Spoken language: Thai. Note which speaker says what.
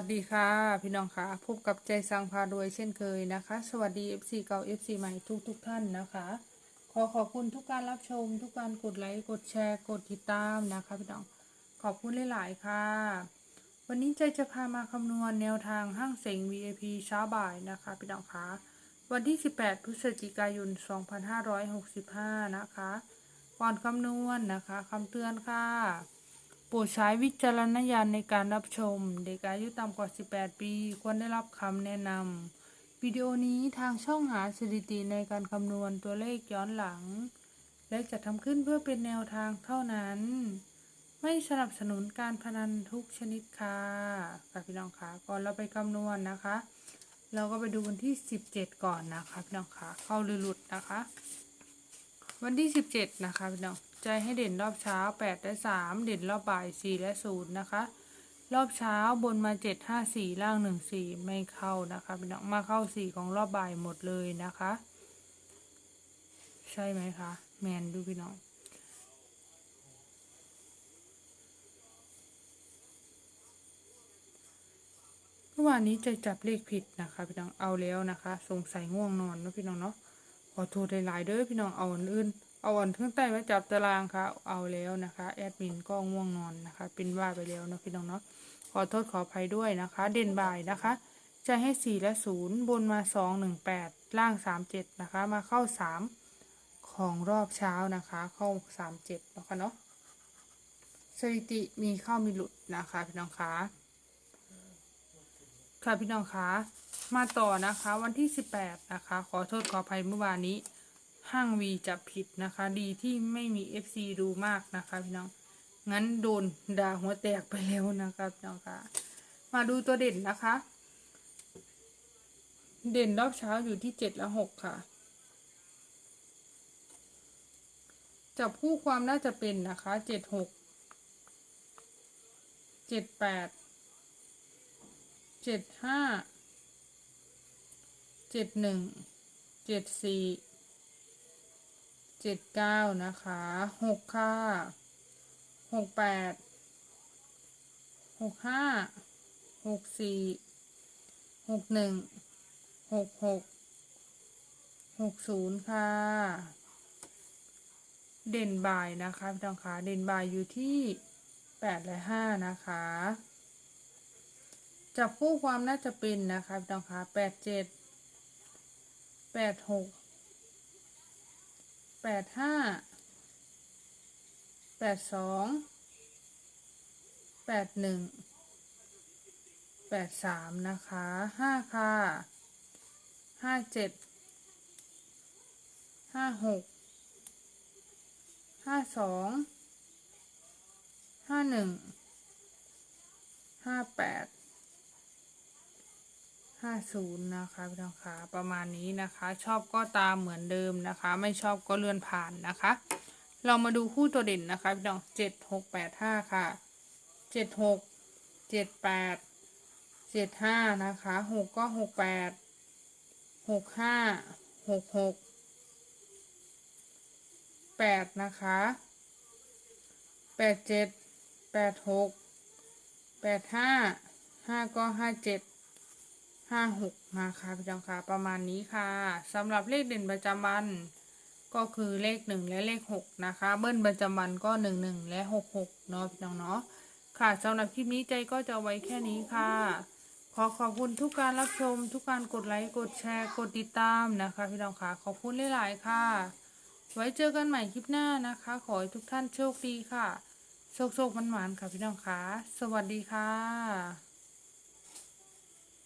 Speaker 1: วัสดีค่ะ พี่น้องค่ะพบกับใจสังพารวยเช่นเคยนะคะ สวัสดี FC เก่า FC ใหม่ทุกทุกท่านนะคะ ขอขอบคุณทุกการรับชม ทุกการกดไลค์กดแชร์กดติดตามนะคะพี่น้องขอบคุณหลาย ๆ ค่ะ วันนี้ใจจะพามาคำนวณแนวทางห้างเสง VIP เช้าบ่ายนะคะพี่น้องคะวันที่ 18 พฤศจิกายน 2565 นะคะ ก่อนคำนวณนะคะคำเตือนค่ะ โปรดใช้วิจารณญาณในการรับชม เด็กอายุต่ำกว่า 18 ปี ควรได้รับคำแนะนำวิดีโอนี้ทางช่องหาสถิติในการคำนวณตัวเลขย้อนหลัง และจะทำขึ้นเพื่อเป็นแนวทางเท่านั้น ไม่สนับสนุนการพนันทุกชนิดค่ะค่ะพี่น้องคะก่อนเราไปคำนวณนะคะ เราก็ไปดูวันที่ 17 ก่อนนะคะพี่น้องคะเข้าหรือหลุดนะคะ วันที่ 17 นะคะพี่น้อง ใจให้เด่นรอบเช้า 8 และ 3 เด่นรอบบ่าย 4 และ 0 นะคะ รอบเช้าบนมา 7 5 4 ล่าง 1 4 ไม่เข้านะคะพี่น้องมาเข้า 4 ของรอบบ่ายหมดเลยนะคะ ใช่ไหมคะ แมนดูพี่น้องเมื่อวานนี้ใจจับเลขผิดนะคะพี่น้องเอาแล้วนะคะ สงสัยง่วงนอนนะพี่น้องเนาะขอโทษหลายๆเด้อพี่น้องเอาอันอื่น เอาอันเครื่องใต้มาจับตารางค่ะ เอาแล้วนะคะ แอดมินก็ง่วงนอนนะคะ เป็นว่าไปแล้วนะพี่น้องเนาะ ขอโทษขออภัยด้วยนะคะ เด่นบ่ายนะคะ จะให้สี่และศูนย์บนมาสองหนึ่งแปดล่างสามเจ็ดนะคะ มาเข้าสามของรอบเช้านะคะ เข้าสามเจ็ดนะคะเนาะ สถิติมีเข้ามีหลุดนะคะพี่น้องคะค่ะพี่น้องคะ มาต่อนะคะวันที่ 18 นะคะ ขอโทษขออภัยเมื่อวานนี้ ห้างวีจับผิดนะคะ ดีที่ไม่มี FC ดูมากนะคะพี่น้อง งั้นโดนด่าหัวแตกไปแล้วนะคะพี่น้องค่ะ มาดูตัวเด่นนะคะ เด่นรอบเช้าอยู่ที่7และ6ค่ะ จับคู่ความน่าจะเป็นนะคะ7 6 7 8เจ็ดห้าเจ็ดหนึ่งเจ็ดสี่ เจ็ดเก้านะคะหกค่ะหกแปดหกห้าหกสี่หกหนึ่งหกหกหกศูนย์ค่ะ เด่นบ่ายนะคะพี่น้องคะเด่นบ่ายอยู่ที่แปดและห้านะคะจับคู่ความน่าจะเป็นนะคะพี่น้องคะแปดเจ็ดแปดหก แปดห้าแปดสองแปดหนึ่งแปดสามนะคะห้าค่ะห้าเจ็ดห้าหกห้าสองห้าหนึ่งห้าแปด ห้าศูนย์นะคะพี่น้องคะประมาณนี้นะคะ ชอบก็ตามเหมือนเดิมนะคะ ไม่ชอบก็เลื่อนผ่านนะคะ เรามาดูคู่ตัวเด่นนะคะพี่น้องเจ็ดหกแปดห้าค่ะเจ็ดหกเจ็ดแปดเจ็ดห้านะคะหกก็หกแปดหกห้าหกหกแปดนะคะแปดเจ็ดแปดหกแปดห้าห้าก็ห้าเจ็ด ห้าหกนะคะพี่น้องคะประมาณนี้ค่ะสำหรับเลขเด่นประจำวัน ก็คือเลขหนึ่งและเลขหกนะคะ เบิ้ลประจำวันก็หนึ่งหนึ่งและหกหกเนาะพี่น้องเนาะค่ะสำหรับคลิปนี้ใจก็จะไว้แค่นี้ค่ะ ขอขอบคุณทุกการรับชม ทุกการกดไลค์กดแชร์กดติดตามนะคะพี่น้องค่ะขอบคุณหลายๆค่ะ ไว้เจอกันใหม่คลิปหน้านะคะ ขอให้ทุกท่านโชคดีค่ะโชคโชคมันหวานๆค่ะพี่น้องคะสวัสดีค่ะ